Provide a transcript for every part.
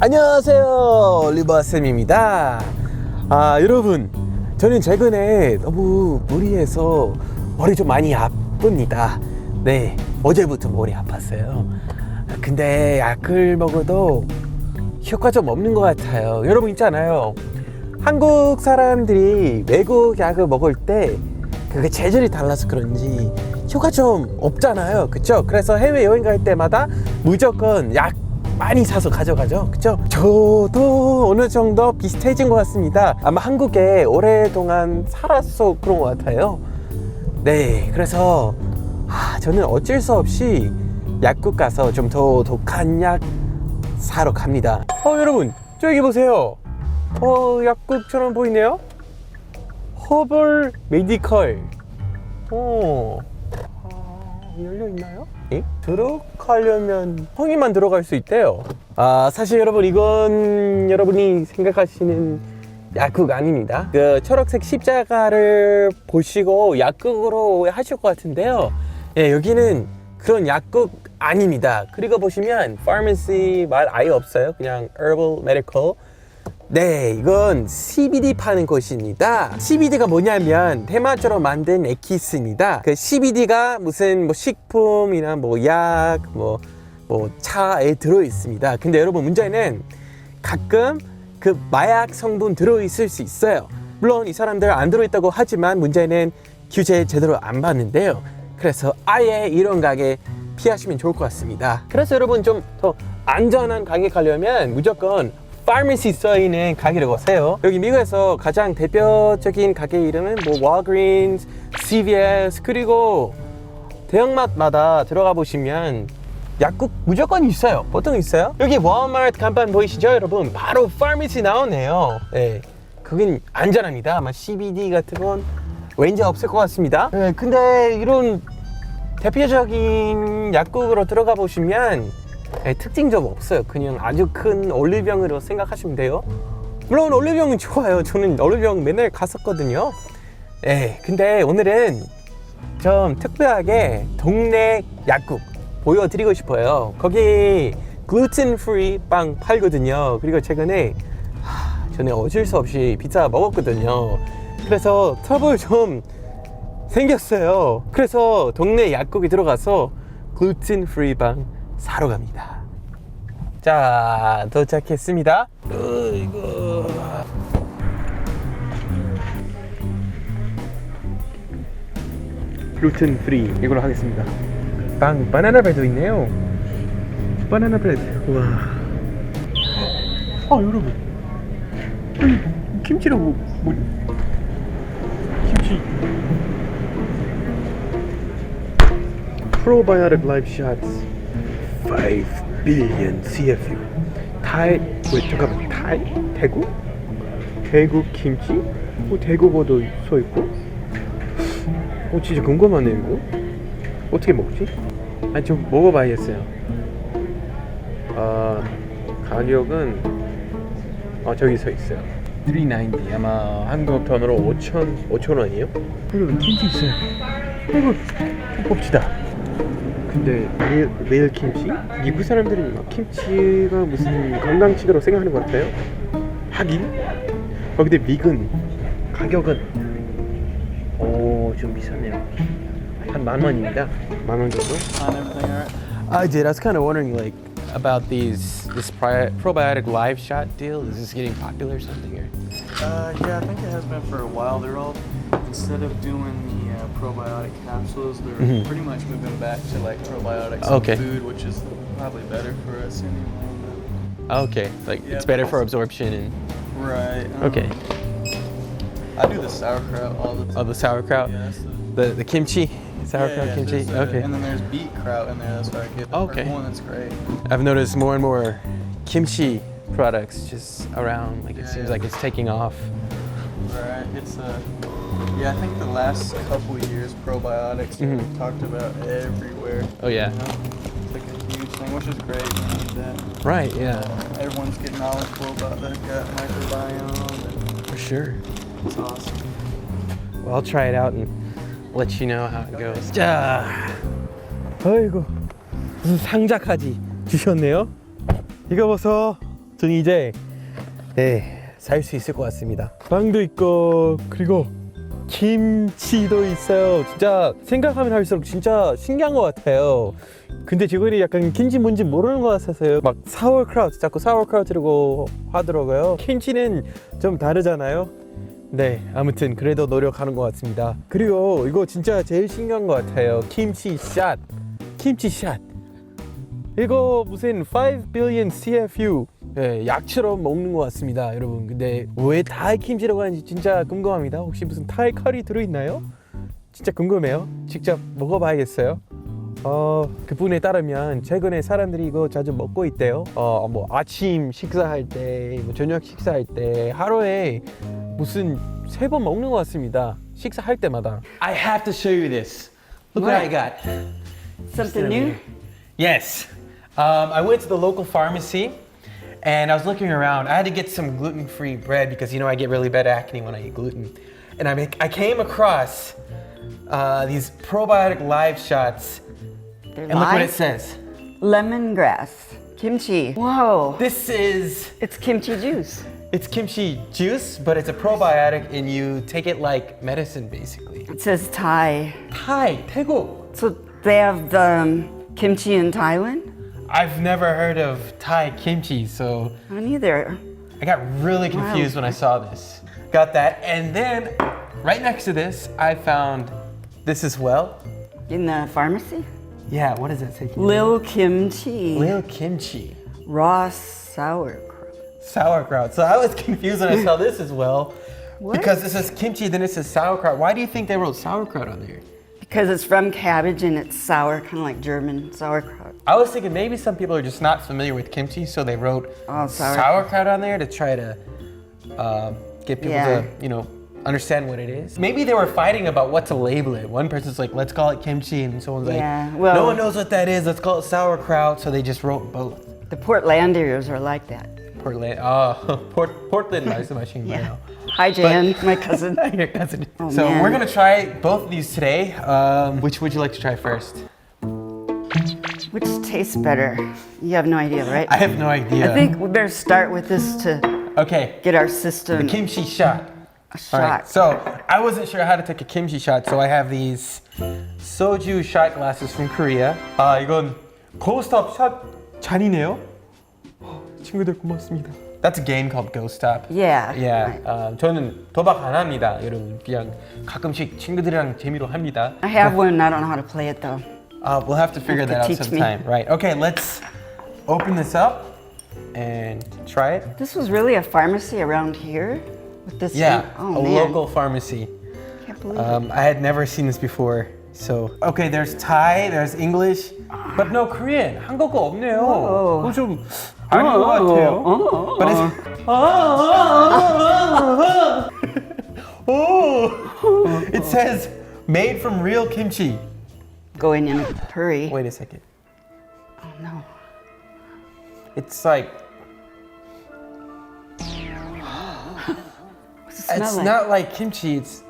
안녕하세요 리버쌤입니다. 아 여러분 저는 최근에 너무 무리해서 머리 좀 많이 아픕니다. 네 어제부터 머리 아팠어요. 근데 약을 먹어도 효과 좀 없는 것 같아요. 여러분 있잖아요. 한국 사람들이 외국 약을 먹을 때 그게 재질이 달라서 그런지 효과 좀 없잖아요. 그쵸? 그래서 해외 여행 갈 때마다 무조건 약 많이 사서 가져가죠. 그쵸? 저도 어느 정도 비슷해진 것 같습니다. 아마 한국에 오랫동안 살아서 그런 것 같아요. 네 그래서 아, 저는 어쩔 수 없이 약국 가서 좀 더 독한 약 사러 갑니다. 어 여러분 저기 보세요. 어 약국처럼 보이네요. 허벌 메디컬. 어 아, 열려 있나요? 예? 들어가려면 성의만 들어갈 수 있대요. 아 사실 여러분 이건 여러분이 생각하시는 약국 아닙니다. 그 초록색 십자가를 보시고 약국으로 오해하실 것 같은데요. 예 여기는 그런 약국 아닙니다. 그리고 보시면 pharmacy 말 아예 없어요. 그냥 herbal medical. 네, 이건 CBD 파는 곳입니다. CBD가 뭐냐면 테마처럼 만든 에키스입니다. 그 CBD가 무슨 뭐 식품이나 뭐 약, 뭐, 뭐 차에 들어 있습니다. 근데 여러분 문제는 가끔 그 마약 성분 들어 있을 수 있어요. 물론 이 사람들 안 들어 있다고 하지만 문제는 규제 제대로 안 받는데요. 그래서 아예 이런 가게 피하시면 좋을 것 같습니다. 그래서 여러분 좀 더 안전한 가게 가려면 무조건 파마시 써 있는 가게를 가세요. 여기 미국에서 가장 대표적인 가게 이름은 뭐 Walgreens, CVS 그리고 대형마트마다 들어가 보시면 약국 무조건 있어요. 보통 있어요. 여기 월마트 간판 보이시죠, 여러분? 바로 파마시 나오네요. 네, 그긴 안전합니다. 아마 CBD 같은 건 왠지 없을 것 같습니다. 네, 근데 이런 대표적인 약국으로 들어가 보시면 네, 특징 좀 없어요. 그냥 아주 큰 올리병으로 생각하시면 돼요. 물론 올리병은 좋아요. 저는 올리병 맨날 갔었거든요. 네, 근데 오늘은 좀 특별하게 동네 약국 보여드리고 싶어요. 거기 글루텐 프리 빵 팔거든요. 그리고 최근에 하, 저는 어쩔 수 없이 피자 먹었거든요. 그래서 트러블 좀 생겼어요. 그래서 동네 약국에 들어가서 글루텐 프리 빵 사러 갑니다. 자, 도착했습니다. 어이구. 글루텐 프리 이걸로 하겠습니다. 빵 바나나 브레드 있네요. 바나나 브레드. 와. 아 여러분. 여기 김치라고 뭐 김치. Probiotic Life Shots 5 billion CFU. 타이 왜 잠깐만 타이 대구? 대구 김치? 뭐 대구고도 써 있고. 어 진짜 궁금하네요 이거. 어떻게 먹지? 아니 좀 먹어봐야겠어요. 아 가격은 어 저기 서 있어요. 390 아마 한국 돈으로 5천 5천 원이에요? 여러분 김치 있어요. 이거 좀 봅시다. 근데 매일, 매일 김치? 미국 사람들은 막 김치가 무슨 건강식으로 생각하는 것 같아요. 하긴. 어 근데 미근 가격은 오좀 비싸네요. 한 만 원입니다. 만 원 정도? I did. I was kind of wondering, like, about these this pri- probiotic live shot deal. Is this getting popular or something? Or? Uh, yeah, I think it has been for a while. They're all instead of doing the uh, probiotic capsules, they're Mhm. pretty much moving back to like probiotics Okay. in food, which is probably better for us anyway. Okay, like Yeah, it's better for absorption and Right. um, okay. I do the sauerkraut all the time. Oh, the sauerkraut, Yeah, the, the kimchi, sauerkraut yeah, yeah, kimchi. uh, Okay. And then there's beet kraut in there. That's what I get. The Okay. one. That's great. I've noticed more and more kimchi products just around. Like it seems like it's taking off. Right. It's uh, yeah. I think the last couple years probiotics Mhm. we've talked about everywhere. Oh yeah. You know? It's like a huge thing, which is great. You need that. Right. Yeah. Everyone's getting knowledgeable about the gut microbiome. For sure. And it's awesome. Well, I'll try it out and let you know how it goes. 자, 어이구 무슨 상자까지 주셨네요. 이거 보소. 저는 이제 네, 살 수 있을 것 같습니다. 빵도 있고 그리고 김치도 있어요. 진짜 생각하면 할수록 진짜 신기한 것 같아요. 근데 직원이 약간 김치 뭔지 모르는 것 같아서요. 막 사워크라우트 자꾸 사워크라우트라고 하더라고요. 김치는 좀 다르잖아요. 네, 아무튼 그래도 노력하는 것 같습니다. 그리고 이거 진짜 제일 신기한 것 같아요. 김치 샷, 김치 샷. 이거 무슨 5 billion CFU 예, 약처럼 먹는 것 같습니다, 여러분. 근데 왜 타이 김치라고 하는지 진짜 궁금합니다. 혹시 무슨 타이 커리 들어있나요? 진짜 궁금해요. 직접 먹어봐야겠어요. 어, 그분에 따르면 최근에 사람들이 이거 자주 먹고 있대요. 어, 뭐 아침 식사할 때, 뭐 저녁 식사할 때 하루에 무슨 세 번 먹는 것 같습니다. 식사할 때마다. I have to show you this. Look what I got. Something new? Yes. Um, I went to the local pharmacy and I was looking around. I had to get some gluten free bread because, you know, I get really bad acne when I eat gluten. And I, I came across uh, these probiotic live shots. They're And look what it says. Lemongrass. Kimchi. Whoa. This is, It's kimchi juice. it's kimchi juice, but it's a probiotic and you take it like medicine basically. It says Thai. Thai, 태국. So they have the um, kimchi in Thailand? I've never heard of Thai kimchi, so I don't either. I got really confused when I saw this. Got that, and then right next to this, I found this as well. In the pharmacy? Yeah, what does that say? Lil kimchi. Lil kimchi, Raw sauerkraut. sauerkraut. So I was confused when I saw this as well, What? because this is kimchi, then it says sauerkraut. Why do you think they wrote sauerkraut on there? Because it's from cabbage and it's sour, kind of like German sauerkraut. I was thinking maybe some people are just not familiar with kimchi, so they wrote Oh, sauerkraut. sauerkraut on there to try to uh, get people Yeah. to, you know, understand what it is. Maybe they were fighting about what to label it. One person's like, let's call it kimchi, and someone's Yeah, like, no one knows what that is, let's call it sauerkraut, so they just wrote both. The Portlanders are like that. Portland, oh, Port, Portland, nice machine by now. Hi, Jan, my cousin. Your cousin. Oh, so man. we're gonna try both of these today. Um, which would you like to try first? Which tastes better? You have no idea, right? I have no idea. I think we better start with this to Okay, get our system the kimchi shot. a All right, shot. so I wasn't sure how to take a kimchi shot, so I have these soju shot glasses from Korea. 아 이건 고스톱 샷 잔이네요. 친구들 고맙습니다. That's a game called Ghost Stop. Yeah. Yeah. 아, 저는 도박 안 합니다, 여러분. 그냥 가끔씩 친구들이랑 재미로 합니다. I have one. I don't know how to play it though. Uh, we'll have to figure You that out could teach me. sometime. Right. Okay, let's open this up and try it. This was really a pharmacy around here with this. Yeah, thing? Oh a man. local pharmacy. Can't believe Um, I had never seen this before. So okay, there's Thai, there's English, but no Korean. 한국어 없네요. 오. 그거 좀 아닌 것 같아요. 어, But it's oh, it says made from real kimchi. it. Going in a hurry. Wait a second. Oh no. It's like What's it smell it's like? not like kimchi. It's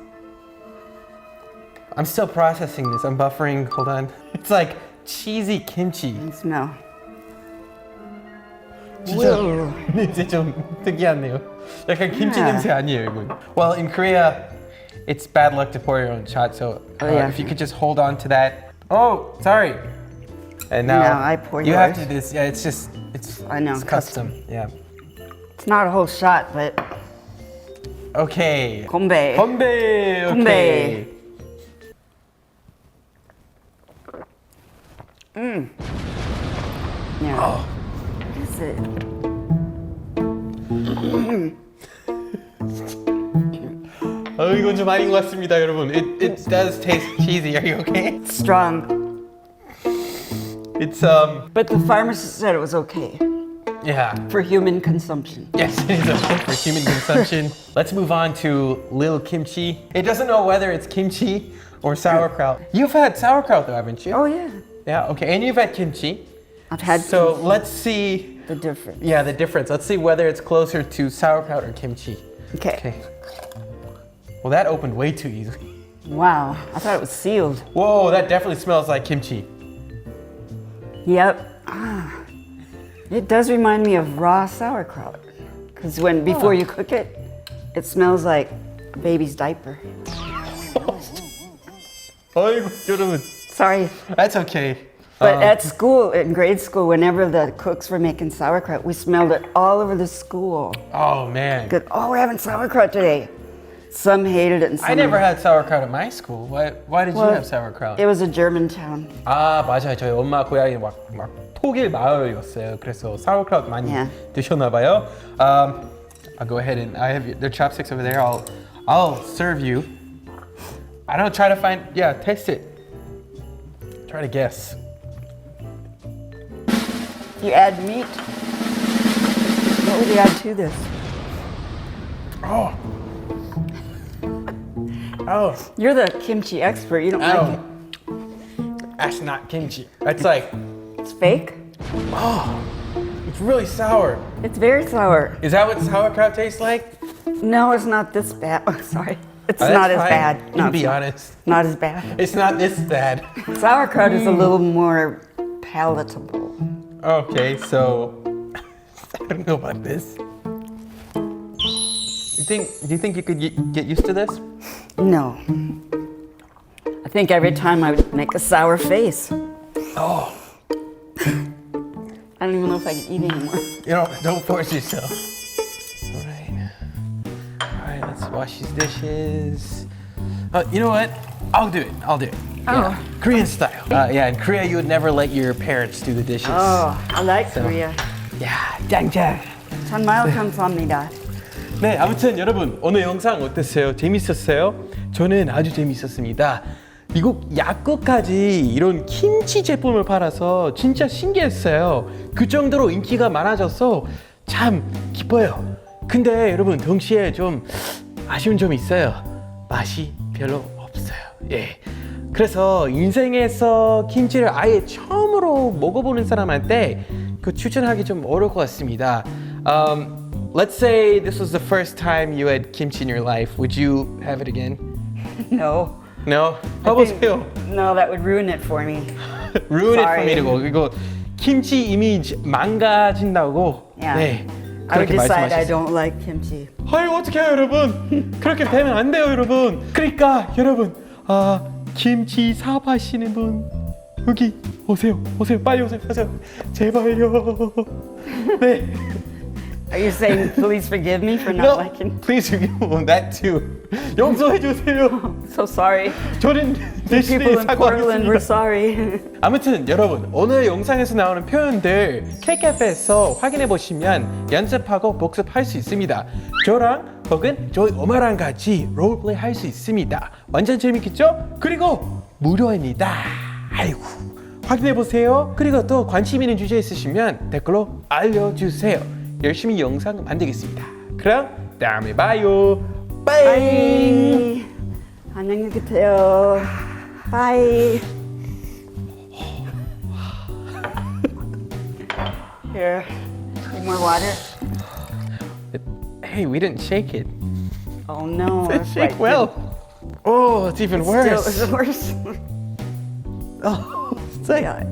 I'm still processing this. I'm buffering. Hold on. It's like cheesy kimchi. smell. 진짜 Whoa. 냄새 좀 특이하네요. 약간 김치 Yeah. 냄새 아니에요, 이건. Well, in Korea, it's bad luck to pour your own shot. So Oh, uh, yeah. if you could just hold on to that. Oh, sorry. And now No, I pour you have to do this. Yeah, it's just it's I know, it's custom. Yeah. It's not a whole shot, but Okay. kombe. Kombe. Kombe. Hmm. yeah. Oh. What is it? 어, 이건 좀 아닌 것 같습니다, 여러분. It it does taste cheesy. Are you okay? Strong. It's um But the pharmacist said it was okay yeah. for human consumption. Yes, it is okay for human consumption. Let's move on to Lil Kimchi. It doesn't know whether it's kimchi or sauerkraut. You've had sauerkraut though, haven't you? Oh yeah. Yeah, okay. And you've had kimchi. I've had So let's see, the difference. yeah, the difference. Let's see whether it's closer to sauerkraut or kimchi. Okay. Okay. Well, that opened way too easily. Wow, I thought it was sealed. Whoa, that definitely smells like kimchi. Yep. Ah, it does remind me of raw sauerkraut. Because when before oh. you cook it, it smells like a baby's diaper. Oh, Ay, gentlemen. Sorry, That's okay. but um, at school, in grade school, whenever the cooks were making sauerkraut, we smelled it all over the school. Oh man. Good. Oh, we're having sauerkraut today. Some hated it and some I never had sauerkraut at my school. Why why did Well, you have sauerkraut? It was a German town. 아 맞아요. 저희 엄마 고향이 막, 막 독일 마을이었어요. 그래서 sauerkraut 많이 Yeah. 드셨나 봐요. Um, I'll go ahead and I have the chopsticks over there. I'll I'll serve you. I don't try to find. Yeah, taste it. Try to guess. You add meat. What would you add to this? Oh. Oh, You're the kimchi expert. You don't like oh. it. That's not kimchi. That's like It's fake. Oh. It's really sour. It's very sour. Is that what sauerkraut tastes like? No, it's not this bad. Oh, sorry. It's Oh, not as fine. bad. No, it's be not. honest. Not as bad. It's not this bad. Sauerkraut is a Hmm. little more palatable. Okay, so I don't know about this You think? Do you think you could y- get used to this? No. I think every time I would make a sour face. Oh, I don't even know if I can eat anymore. you know, don't force yourself. All right, all right. Let's wash these dishes. Uh, you know what? I'll do it. I'll do it. Yeah. Korean style. Uh, yeah, in Korea, you would never let your parents do the dishes. Oh, I like Korea. Yeah, 짱짱. 정말 감사합니다. 네, 아무튼 여러분 오늘 영상 어땠어요? 재밌었어요? 저는 아주 재밌었습니다. 미국 약국까지 이런 김치 제품을 팔아서 진짜 신기했어요. 그 정도로 인기가 많아져서 참 기뻐요. 근데 여러분 동시에 좀 아쉬운 점이 있어요. 맛이 별로 없어요. 예. 그래서 인생에서 김치를 아예 처음으로 먹어보는 사람한테 그 추천하기 좀 어려울 것 같습니다. Um, let's say this was the first time you had kimchi in your life. Would you have it again? No. No? 해보세요. No, that would ruin it for me. Ruin it for Sorry. me라고 이거 김치 이미지 망가진다고. Yeah. 네. I would 그렇게 decide I 말씀하셨어요. don't like kimchi. 아유 어떡해요 여러분 그렇게 되면 안 돼요 여러분 그러니까 여러분 아 김치 사업하시는 분 여기 오세요 오세요 빨리 오세요 오세요 제발요 네 Are you saying please forgive me for not no, liking? please forgive me that too 용서해 주세요 So sorry. 저는 대신에 People in Portland, we're 사과하겠습니다 sorry. 아무튼 여러분 오늘 영상에서 나오는 표현들 K카페에서 확인해 보시면 연습하고 복습할 수 있습니다 저랑 혹은 저희 엄마랑 같이 롤플레이 할 수 있습니다 완전 재밌겠죠? 그리고 무료입니다 아이고 확인해 보세요 그리고 또 관심 있는 주제 있으시면 댓글로 알려주세요 열심히 영상 만들겠습니다 그럼 다음에 봐요 빠이 Bye. 안녕히 계세요. Bye. Here. Need more water? Hey, we didn't shake it. Oh no. It it's shake like- well. Oh, it's even Still, worse. it's worse. Oh, it's like Yeah.